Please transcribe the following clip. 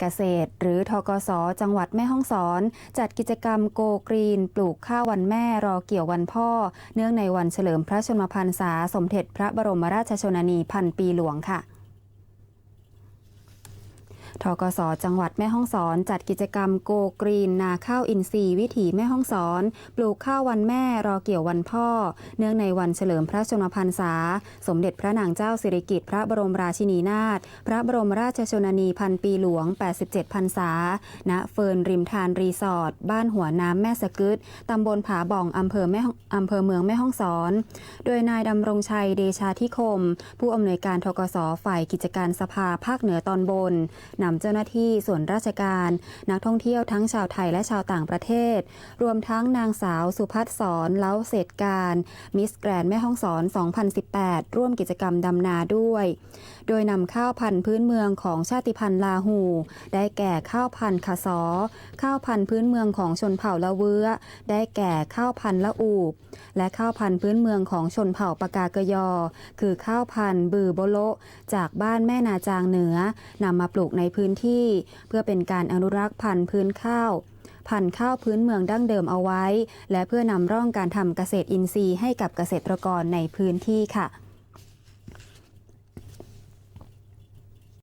เกษตร หรือทกศจังหวัดแม่ฮ่องสอน จัดกิจกรรมโกกรีน ปลูกข้าววันแม่รอเกี่ยววันพ่อ เนื่องในวันเฉลิมพระชนมพรรษาสมเด็จพระบรมราชชนนีพันปีหลวงค่ะ ทกสจังหวัดแม่ฮ่องสอน จัดกิจกรรมโกกรีน นาข้าวอินทรีย์วิถีแม่ฮ่องสอน ปลูกข้าววันแม่รอเกี่ยววันพ่อ เนื่องในวันเฉลิมพระชนมพรรษา สมเด็จพระนางเจ้าสิริกิติ์พระบรมราชินีนาถพระบรมราชชนนีพันปีหลวง 87พรรษา ณเฟิร์นริมทานรีสอร์ทบ้านหัวน้ำแม่สะกึดตำบลผาบ่องอำเภอแม่อำเภอเมืองแม่ฮ่องสอน โดยนายดำรงชัยเดชาธิคม ผู้อำนวยการทกสฝ่ายกิจการสภาภาคเหนือตอนบนนำเจ้าหน้าที่ส่วนราชการ นักท่องเที่ยวทั้งชาวไทยและชาวต่างประเทศ รวมทั้งนางสาวสุพัฒสอนเล้าเศษการ มิสแกรนแม่ฮ่องสอน 2018 ร่วมกิจกรรมดำนาด้วย โดยนำข้าวพันธุ์พื้นเมืองของชาติพันธุ์ลาหู ได้แก่ข้าวพันธุ์คาซอข้าวพันธุ์พื้นเมืองของชนเผ่าละเวื้อ ได้แก่ข้าวพันธุ์ละอูบ และข้าวพันธุ์พื้นเมืองของชนเผ่าปากากยอ คือข้าวพันธุ์บือโบโลจากบ้านแม่นาจางเหนือนำมาปลูกในพื้นที่ เพื่อเป็นการอนุรักษ์พันธุ์พื้นข้าวพันธุ์ข้าวพื้นเมืองดั้งเดิมเอาไว้ และเพื่อนำร่องการทำเกษตรอินทรีย์ให้กับเกษตรกรในพื้นที่ค่ะ